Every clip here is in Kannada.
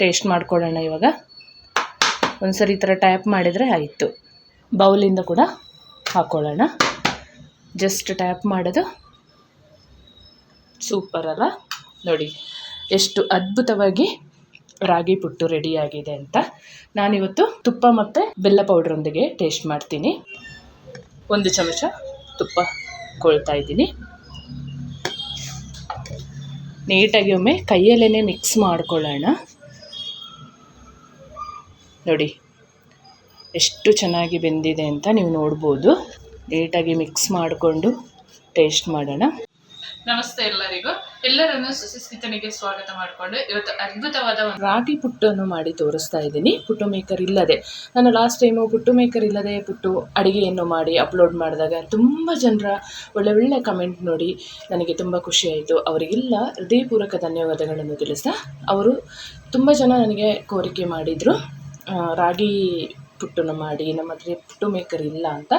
ಟೇಸ್ಟ್ ಮಾಡ್ಕೊಳ್ಳೋಣ ಇವಾಗ. ಒಂದ್ಸರಿ ಈ ಥರ ಟ್ಯಾಪ್ ಮಾಡಿದರೆ ಆಯಿತು. ಬೌಲಿಂದ ಕೂಡ ಹಾಕ್ಕೊಳ್ಳೋಣ ಜಸ್ಟ್ ಟ್ಯಾಪ್ ಮಾಡೋದು. ಸೂಪರ್ ಅಲ್ಲ? ನೋಡಿ, ಎಷ್ಟು ಅದ್ಭುತವಾಗಿ ರಾಗಿ ಪುಟ್ಟು ರೆಡಿಯಾಗಿದೆ ಅಂತ. ನಾನಿವತ್ತು ತುಪ್ಪ ಮತ್ತು ಬೆಲ್ಲ ಪೌಡ್ರೊಂದಿಗೆ ಟೇಸ್ಟ್ ಮಾಡ್ತೀನಿ. ಒಂದು ಚಮಚ ತುಪ್ಪ ಕೊಳ್ತಾ ಇದ್ದೀನಿ. ನೀಟಾಗಿ ಒಮ್ಮೆ ಕೈಯಲ್ಲೇ ಮಿಕ್ಸ್ ಮಾಡ್ಕೊಳ್ಳೋಣ. ನೋಡಿ. ಎಷ್ಟು ಚೆನ್ನಾಗಿ ಬೆಂದಿದೆ ಅಂತ ನೀವು ನೋಡ್ಬೋದು. ನೀಟಾಗಿ ಮಿಕ್ಸ್ ಮಾಡಿಕೊಂಡು ಟೇಸ್ಟ್ ಮಾಡೋಣ. ನಮಸ್ತೆ ಎಲ್ಲರಿಗೂ. ಎಲ್ಲರನ್ನು ಸುಸಿಸ್ಕಿತನಿಗೆ ಸ್ವಾಗತ ಮಾಡಿಕೊಂಡು ಇವತ್ತು ಅದ್ಭುತವಾದ ಒಂದು ರಾಗಿ ಪುಟ್ಟನ್ನು ಮಾಡಿ ತೋರಿಸ್ತಾ ಇದ್ದೀನಿ. ಪುಟ್ಟು ಮೇಕರ್ ಇಲ್ಲದೆ. ನಾನು ಲಾಸ್ಟ್ ಟೈಮು ಪುಟ್ಟು ಮೇಕರ್ ಇಲ್ಲದೆ ಪುಟ್ಟು ಅಡುಗೆಯನ್ನು ಮಾಡಿ ಅಪ್ಲೋಡ್ ಮಾಡಿದಾಗ ತುಂಬ ಜನರ ಒಳ್ಳೆ ಒಳ್ಳೆ ಕಮೆಂಟ್ ನೋಡಿ ನನಗೆ ತುಂಬ ಖುಷಿಯಾಯಿತು ಅವರಿಗೆಲ್ಲ ಹೃದಯಪೂರ್ವಕ ಧನ್ಯವಾದಗಳನ್ನು ತಿಳಿಸ್ತಾ, ಅವರು ತುಂಬ ಜನ ನನಗೆ ಕೋರಿಕೆ ಮಾಡಿದರು. ರಾಗಿ ಪುಟ್ಟನ್ನು ಮಾಡಿ, ನಮ್ಮ ಹತ್ರ ಪುಟ್ಟು ಮೇಕರ್ ಇಲ್ಲ ಅಂತ.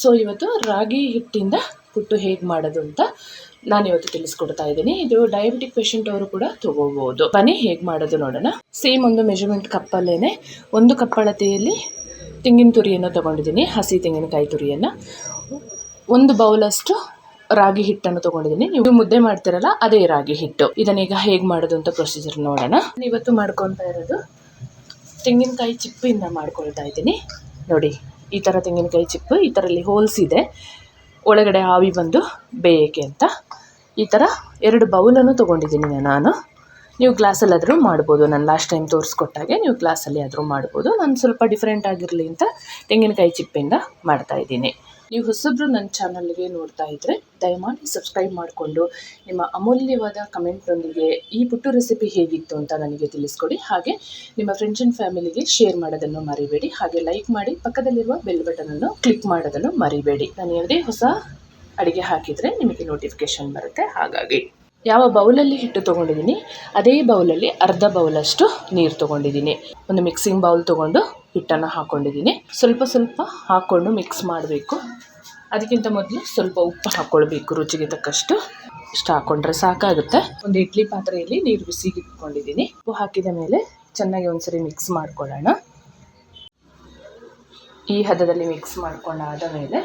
ಸೊ ಇವತ್ತು ರಾಗಿ ಹಿಟ್ಟಿಂದ ಪುಟ್ಟು ಹೇಗೆ ಮಾಡೋದು ಅಂತ ನಾನು ಇವತ್ತು ತಿಳಿಸ್ಕೊಡ್ತಾ ಇದ್ದೀನಿ. ಇದು ಡಯಾಬಿಟಿಕ್ ಪೇಷಂಟ್ ಅವರು ಕೂಡ ತಗೋಬಹುದು ಬನ್ನಿ ಹೇಗೆ ಮಾಡೋದು ನೋಡೋಣ. ಸೇಮ್ ಒಂದು ಮೆಜರ್ಮೆಂಟ್ ಕಪ್ಪಲ್ಲೇ ಒಂದು ಕಪ್ ಅಳತೆಯಲ್ಲಿ ತೆಂಗಿನ ತುರಿಯನ್ನು ತಗೊಂಡಿದ್ದೀನಿ, ಹಸಿ ತೆಂಗಿನಕಾಯಿ ತುರಿಯನ್ನು. ಒಂದು ಬೌಲಷ್ಟು ರಾಗಿ ಹಿಟ್ಟನ್ನು ತಗೊಂಡಿದ್ದೀನಿ. ನೀವು ಮುದ್ದೆ ಮಾಡ್ತಿರಲ್ಲ, ಅದೇ ರಾಗಿ ಹಿಟ್ಟು. ಇದನ್ನೀಗ ಹೇಗೆ ಮಾಡೋದು ಅಂತ ಪ್ರೊಸೀಜರ್ ನೋಡೋಣ. ಇವತ್ತು ಮಾಡ್ಕೊತಾ ಇರೋದು ತೆಂಗಿನಕಾಯಿ ಚಿಪ್ಪಿಂದ ಮಾಡ್ಕೊಳ್ತಾ ಇದ್ದೀನಿ. ನೋಡಿ, ಈ ಥರ ತೆಂಗಿನಕಾಯಿ ಚಿಪ್ಪು ಈ ಥರಲ್ಲಿ ಹೋಲ್ಸ್ ಇದೆ. ಒಳಗಡೆ ಆವಿ ಬಂದು ಬೇಯಕ್ಕೆ ಅಂತ. ಈ ಥರ ಎರಡು ಬೌಲನ್ನು ತೊಗೊಂಡಿದ್ದೀನಿ ನಾನು. ನೀವು ಗ್ಲಾಸಲ್ಲಾದರೂ ಮಾಡ್ಬೋದು. ನಾನು ಲಾಸ್ಟ್ ಟೈಮ್ ತೋರಿಸ್ಕೊಟ್ಟಾಗೆ ನೀವು ಗ್ಲಾಸಲ್ಲಿ ಆದರೂ ಮಾಡ್ಬೋದು. ನಾನು ಸ್ವಲ್ಪ ಡಿಫ್ರೆಂಟ್ ಆಗಿರಲಿ ಅಂತ ತೆಂಗಿನಕಾಯಿ ಚಿಪ್ಪಿಂದ ಮಾಡ್ತಾ ಇದ್ದೀನಿ. ನೀವು ಹೊಸಬ್ರು ನನ್ನ ಚಾನಲ್ಗೆ ನೋಡ್ತಾ ಇದ್ದರೆ ದಯಮಾಡಿ ಸಬ್ಸ್ಕ್ರೈಬ್ ಮಾಡಿಕೊಂಡು ನಿಮ್ಮ ಅಮೂಲ್ಯವಾದ ಕಮೆಂಟ್ನೊಂದಿಗೆ ಈ ಪುಟ್ಟು ರೆಸಿಪಿ ಹೇಗಿತ್ತು ಅಂತ ನನಗೆ ತಿಳಿಸ್ಕೊಡಿ. ಹಾಗೆ ನಿಮ್ಮ ಫ್ರೆಂಡ್ಸ್ ಅಂಡ್ ಫ್ಯಾಮಿಲಿಗೆ ಶೇರ್ ಮಾಡೋದನ್ನು ಮರಿಬೇಡಿ. ಹಾಗೆ ಲೈಕ್ ಮಾಡಿ ಪಕ್ಕದಲ್ಲಿರುವ ಬೆಲ್ ಬಟನನ್ನು ಕ್ಲಿಕ್ ಮಾಡೋದನ್ನು ಮರಿಬೇಡಿ. ನಾನು ಯಾವುದೇ ಹೊಸ ಅಡುಗೆ ಹಾಕಿದರೆ ನಿಮಗೆ ನೋಟಿಫಿಕೇಶನ್ ಬರುತ್ತೆ. ಹಾಗಾಗಿ ಯಾವ ಬೌಲಲ್ಲಿ ಹಿಟ್ಟು ತೊಗೊಂಡಿದ್ದೀನಿ, ಅದೇ ಬೌಲಲ್ಲಿ ಅರ್ಧ ಬೌಲಷ್ಟು ನೀರು ತೊಗೊಂಡಿದ್ದೀನಿ. ಒಂದು ಮಿಕ್ಸಿಂಗ್ ಬೌಲ್ ತೊಗೊಂಡು ಹಿಟ್ಟನ್ನು ಹಾಕ್ಕೊಂಡಿದ್ದೀನಿ ಸ್ವಲ್ಪ ಸ್ವಲ್ಪ ಹಾಕ್ಕೊಂಡು ಮಿಕ್ಸ್ ಮಾಡಬೇಕು. ಅದಕ್ಕಿಂತ ಮೊದಲು ಸ್ವಲ್ಪ ಉಪ್ಪು ಹಾಕ್ಕೊಳ್ಬೇಕು ರುಚಿಗೆ ತಕ್ಕಷ್ಟು. ಇಷ್ಟು ಹಾಕ್ಕೊಂಡ್ರೆ ಸಾಕಾಗುತ್ತೆ. ಒಂದು ಇಡ್ಲಿ ಪಾತ್ರೆಯಲ್ಲಿ ನೀರು ಬಿಸಿಗೆ ಇಟ್ಕೊಂಡಿದ್ದೀನಿ ಉಪ್ಪು ಹಾಕಿದ ಮೇಲೆ ಚೆನ್ನಾಗಿ ಒಂದ್ಸರಿ ಮಿಕ್ಸ್ ಮಾಡ್ಕೊಳ್ಳೋಣ. ಈ ಹದದಲ್ಲಿ ಮಿಕ್ಸ್ ಮಾಡ್ಕೊಂಡಾದ ಮೇಲೆ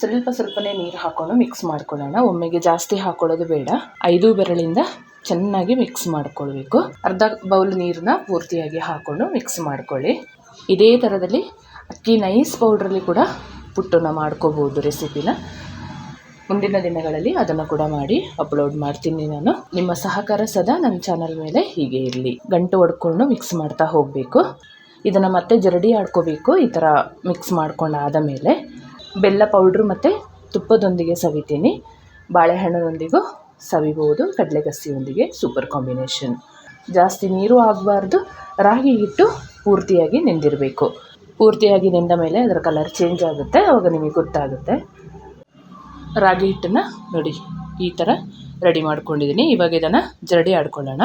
ಸ್ವಲ್ಪ ಸ್ವಲ್ಪನೇ ನೀರು ಹಾಕ್ಕೊಂಡು ಮಿಕ್ಸ್ ಮಾಡ್ಕೊಳ್ಳೋಣ. ಒಮ್ಮೆಗೆ ಜಾಸ್ತಿ ಹಾಕೊಳ್ಳೋದು ಬೇಡ. ಐದು ಬೆರಳಿಂದ ಚೆನ್ನಾಗಿ ಮಿಕ್ಸ್ ಮಾಡ್ಕೊಳ್ಬೇಕು. ಅರ್ಧ ಬೌಲ್ ನೀರನ್ನ ಪೂರ್ತಿಯಾಗಿ ಹಾಕ್ಕೊಂಡು ಮಿಕ್ಸ್ ಮಾಡ್ಕೊಳ್ಳಿ. ಇದೇ ಥರದಲ್ಲಿ ಅಕ್ಕಿ ನೈಸ್ ಪೌಡ್ರಲ್ಲಿ ಕೂಡ ಪುಟ್ಟನ್ನು ಮಾಡ್ಕೋಬೋದು ರೆಸಿಪಿನ ಮುಂದಿನ ದಿನಗಳಲ್ಲಿ ಅದನ್ನು ಕೂಡ ಮಾಡಿ ಅಪ್ಲೋಡ್ ಮಾಡ್ತೀನಿ ನಾನು. ನಿಮ್ಮ ಸಹಕಾರ ಸದಾ ನನ್ನ ಚಾನಲ್ ಮೇಲೆ ಹೀಗೆ ಇರಲಿ. ಗಂಟು ಹೊಡ್ಕೊಂಡು ಮಿಕ್ಸ್ ಮಾಡ್ತಾ ಹೋಗಬೇಕು. ಇದನ್ನು ಮತ್ತೆ ಜರಡಿ ಆಡ್ಕೋಬೇಕು, ಈ ಥರ ಮಿಕ್ಸ್ ಮಾಡ್ಕೊಂಡು ಆದ ಮೇಲೆ ಬೆಲ್ಲ ಪೌಡ್ರ್ ಮತ್ತು ತುಪ್ಪದೊಂದಿಗೆ ಸವಿತೀನಿ. ಬಾಳೆಹಣ್ಣಿನೊಂದಿಗೂ ಸವಿಬೋದು ಕಡಲೆಗಸಿಯೊಂದಿಗೆ ಸೂಪರ್ ಕಾಂಬಿನೇಷನ್ ಜಾಸ್ತಿ ನೀರು ಆಗಬಾರ್ದು. ರಾಗಿ ಹಿಟ್ಟು ಪೂರ್ತಿಯಾಗಿ ನೆಂದಿರಬೇಕು. ಪೂರ್ತಿಯಾಗಿ ನೆಂದ ಮೇಲೆ ಅದರ ಕಲರ್ ಚೇಂಜ್ ಆಗುತ್ತೆ, ಅವಾಗ ನಿಮಗೆ ಗೊತ್ತಾಗುತ್ತೆ. ರಾಗಿ ಹಿಟ್ಟನ್ನು ನೋಡಿ, ಈ ಥರ ರೆಡಿ ಮಾಡ್ಕೊಂಡಿದ್ದೀನಿ. ಇವಾಗ ಇದನ್ನು ಜರಡಿ ಆಡ್ಕೊಳ್ಳೋಣ.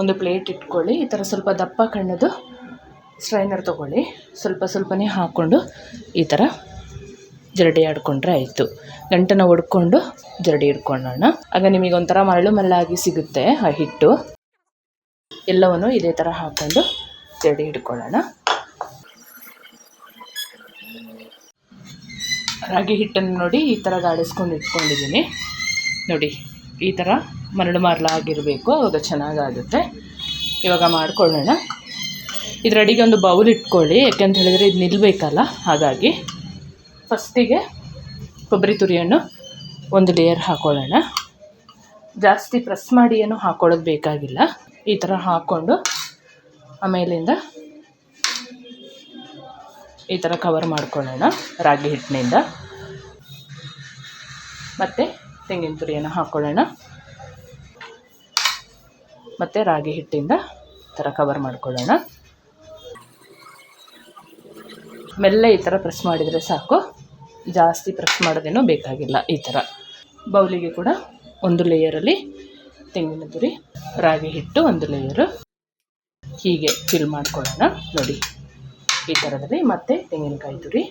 ಒಂದು ಪ್ಲೇಟ್ ಇಟ್ಕೊಳ್ಳಿ, ಈ ಥರ ಸ್ವಲ್ಪ ದಪ್ಪ ಕಣ್ಣದು ಸ್ಟ್ರೈನರ್ ತೊಗೊಳ್ಳಿ. ಸ್ವಲ್ಪ ಸ್ವಲ್ಪನೇ ಹಾಕ್ಕೊಂಡು ಈ ಥರ ಜರಡಿ ಆಡ್ಕೊಂಡ್ರೆ ಆಯಿತು. ಗಂಟನ್ನು ಒಡ್ಕೊಂಡು ಜರಡಿ ಇಟ್ಕೊಳ್ಳೋಣ ಆಗ ನಿಮಗೆ ಒಂಥರ ಮರಳು ಮರಳಾಗಿ ಸಿಗುತ್ತೆ ಆ ಹಿಟ್ಟು. ಎಲ್ಲವನ್ನು ಇದೇ ಥರ ಹಾಕ್ಕೊಂಡು ಜರಡಿ ಹಿಡ್ಕೊಳ್ಳೋಣ ರಾಗಿ ಹಿಟ್ಟನ್ನು ನೋಡಿ ಈ ಥರ ಗಾಡಿಸ್ಕೊಂಡು ಇಟ್ಕೊಂಡಿದ್ದೀನಿ. ನೋಡಿ, ಈ ಥರ ಮರಳು ಮರಳಾಗಿರಬೇಕು ಅವಾಗ ಚೆನ್ನಾಗಾಗುತ್ತೆ. ಇವಾಗ ಮಾಡ್ಕೊಳ್ಳೋಣ. ಇದರ ಅಡಿಗೆ ಒಂದು ಬೌಲ್ ಇಟ್ಕೊಳ್ಳಿ, ಯಾಕೆಂತ ಹೇಳಿದರೆ ಇದು ನಿಲ್ಲಬೇಕಲ್ಲ ಹಾಗಾಗಿ. ಫಸ್ಟಿಗೆ ಕೊಬ್ಬರಿ ತುರಿಯನ್ನು ಒಂದು ಲೇಯರ್ ಹಾಕ್ಕೊಳ್ಳೋಣ ಜಾಸ್ತಿ ಪ್ರೆಸ್ ಮಾಡಿ ಏನು ಹಾಕ್ಕೊಳ್ಳೋದು ಬೇಕಾಗಿಲ್ಲ. ಈ ಥರ ಹಾಕ್ಕೊಂಡು ಆಮೇಲಿಂದ ಈ ಥರ ಕವರ್ ಮಾಡ್ಕೊಳ್ಳೋಣ, ರಾಗಿ ಹಿಟ್ಟಿನಿಂದ. ಮತ್ತು ತೆಂಗಿನ ತುರಿಯನ್ನು ಹಾಕ್ಕೊಳ್ಳೋಣ ಮತ್ತು ರಾಗಿ ಹಿಟ್ಟಿಂದ ಥರ ಕವರ್ ಮಾಡ್ಕೊಳ್ಳೋಣ. ಮೆಲ್ಲ ಈ ಥರ ಪ್ರೆಸ್ ಮಾಡಿದರೆ ಸಾಕು. ಜಾಸ್ತಿ ಪ್ರೆಸ್ ಮಾಡೋದೇನೂ ಬೇಕಾಗಿಲ್ಲ ಈ ಥರ. ಬೌಲಿಗೆ ಕೂಡ ಒಂದು ಲೇಯರಲ್ಲಿ ತೆಂಗಿನ ತುರಿ, ರಾಗಿ ಹಿಟ್ಟು ಒಂದು ಲೇಯರು ಹೀಗೆ ಫಿಲ್ ಮಾಡ್ಕೊಳ್ಳೋಣ. ನೋಡಿ, ಈ ಥರದಲ್ಲಿ ಮತ್ತೆ ತೆಂಗಿನಕಾಯಿ ತುರಿ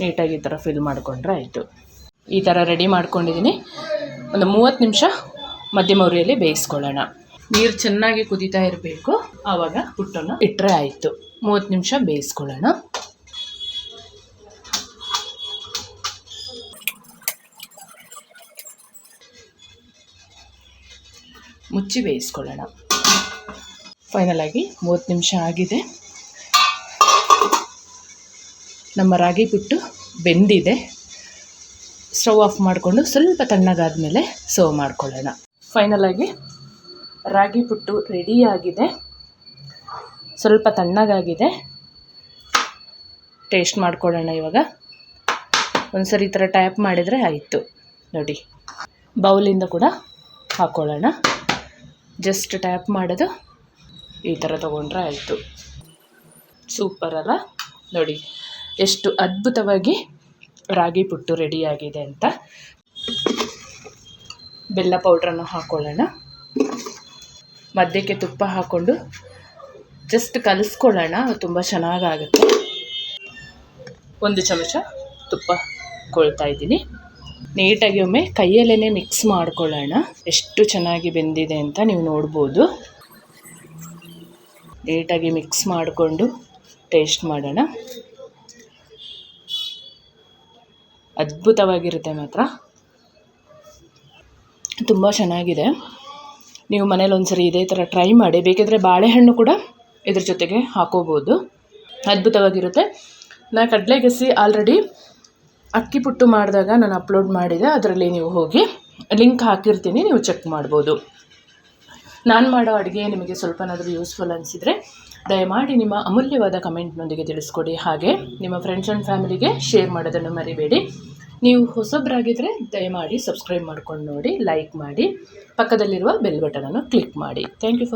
ನೀಟಾಗಿ ಈ ಥರ ಫಿಲ್ ಮಾಡಿಕೊಂಡ್ರೆ ಆಯಿತು. ಈ ಥರ ರೆಡಿ ಮಾಡ್ಕೊಂಡಿದ್ದೀನಿ. ಒಂದು ಮೂವತ್ತು ನಿಮಿಷ ಮಧ್ಯಮ ಉರಿಯಲ್ಲಿ ಬೇಯಿಸ್ಕೊಳ್ಳೋಣ. ನೀರು ಚೆನ್ನಾಗಿ ಕುದೀತಾ ಇರಬೇಕು. ಆವಾಗ ಹುಟ್ಟನ್ನು ಇಟ್ಟರೆ ಆಯಿತು. ಮೂವತ್ತು ನಿಮಿಷ ಬೇಯಿಸ್ಕೊಳ್ಳೋಣ. ಮುಚ್ಚಿ ಬೇಯಿಸ್ಕೊಳ್ಳೋಣ. ಫೈನಲ್ ಆಗಿ ಮೂವತ್ತು ನಿಮಿಷ ಆಗಿದೆ. ನಮ್ಮ ರಾಗಿ ಪುಟ್ಟು ಬೆಂದಿದೆ. ಸ್ಟವ್ ಆಫ್ ಮಾಡಿಕೊಂಡು ಸ್ವಲ್ಪ ತಣ್ಣಗಾದ ಮೇಲೆ ಸರ್ವ್ ಮಾಡ್ಕೊಳ್ಳೋಣ ಫೈನಲಾಗಿ ರಾಗಿ ಪುಟ್ಟು ರೆಡಿಯಾಗಿದೆ ಸ್ವಲ್ಪ ತಣ್ಣಗಾಗಿದೆ. ಟೇಸ್ಟ್ ಮಾಡ್ಕೊಳ್ಳೋಣ ಇವಾಗ. ಒಂದ್ಸರಿ ಈ ಥರ ಟ್ಯಾಪ್ ಮಾಡಿದರೆ ಆಯಿತು. ನೋಡಿ ಬೌಲಿಂದ ಕೂಡ ಹಾಕ್ಕೊಳ್ಳೋಣ ಜಸ್ಟ್ ಟ್ಯಾಪ್ ಮಾಡೋದು. ಈ ಥರ ತೊಗೊಂಡ್ರೆ ಆಯಿತು. ಸೂಪರ್ ಅಲ್ಲ? ನೋಡಿ, ಎಷ್ಟು ಅದ್ಭುತವಾಗಿ ರಾಗಿ ಪುಟ್ಟು ರೆಡಿಯಾಗಿದೆ ಅಂತ. ಬೆಲ್ಲ ಪೌಡ್ರನ್ನು ಹಾಕ್ಕೊಳ್ಳೋಣ ಮಧ್ಯಕ್ಕೆ ತುಪ್ಪ ಹಾಕ್ಕೊಂಡು ಜಸ್ಟ್ ಕಲಿಸ್ಕೊಳ್ಳೋಣ, ತುಂಬ ಚೆನ್ನಾಗಾಗುತ್ತೆ. ಒಂದು ಚಮಚ ತುಪ್ಪ ಕೊಳ್ತಾ ಇದ್ದೀನಿ. ನೀಟಾಗಿ ಒಮ್ಮೆ ಕೈಯಲ್ಲೇ ಮಿಕ್ಸ್ ಮಾಡ್ಕೊಳ್ಳೋಣ. ಎಷ್ಟು ಚೆನ್ನಾಗಿ ಬೆಂದಿದೆ ಅಂತ ನೀವು ನೋಡ್ಬೋದು. ನೀಟಾಗಿ ಮಿಕ್ಸ್ ಮಾಡಿಕೊಂಡು ಟೇಸ್ಟ್ ಮಾಡೋಣ. ಅದ್ಭುತವಾಗಿರುತ್ತೆ ಮಾತ್ರ. ತುಂಬ ಚೆನ್ನಾಗಿದೆ. ನೀವು ಮನೇಲಿ ಒಂದ್ಸರಿ ಇದೇ ಥರ ಟ್ರೈ ಮಾಡಿ. ಬೇಕಿದ್ರೆ ಬಾಳೆಹಣ್ಣು ಕೂಡ ಇದ್ರ ಜೊತೆಗೆ ಹಾಕೋಬೋದು. ಅದ್ಭುತವಾಗಿರುತ್ತೆ. ನಾನು ಕಡಲೆಗೆಸಿ ಆಲ್ರೆಡಿ ಅಕ್ಕಿ ಪುಟ್ಟು ಮಾಡಿದಾಗ ನಾನು ಅಪ್ಲೋಡ್ ಮಾಡಿದೆ. ಅದರಲ್ಲಿ ನೀವು ಹೋಗಿ ಲಿಂಕ್ ಹಾಕಿರ್ತೀನಿ. ನೀವು ಚೆಕ್ ಮಾಡ್ಬೋದು. ನಾನು ಮಾಡೋ ಅಡುಗೆ ನಿಮಗೆ ಸ್ವಲ್ಪನಾದರೂ ಯೂಸ್ಫುಲ್ ಅನಿಸಿದರೆ ದಯಮಾಡಿ ನಿಮ್ಮ ಅಮೂಲ್ಯವಾದ ಕಮೆಂಟ್ನೊಂದಿಗೆ ತಿಳಿಸ್ಕೊಡಿ. ಹಾಗೆ ನಿಮ್ಮ ಫ್ರೆಂಡ್ಸ್ ಆ್ಯಂಡ್ ಫ್ಯಾಮಿಲಿಗೆ ಶೇರ್ ಮಾಡೋದನ್ನು ಮರಿಬೇಡಿ. ನೀವು ಹೊಸಬ್ರಾಗಿದ್ದರೆ ದಯಮಾಡಿ ಸಬ್ಸ್ಕ್ರೈಬ್ ಮಾಡ್ಕೊಂಡು ನೋಡಿ ಲೈಕ್ ಮಾಡಿ, ಪಕ್ಕದಲ್ಲಿರುವ ಬೆಲ್ ಬಟನನ್ನು ಕ್ಲಿಕ್ ಮಾಡಿ. Thank you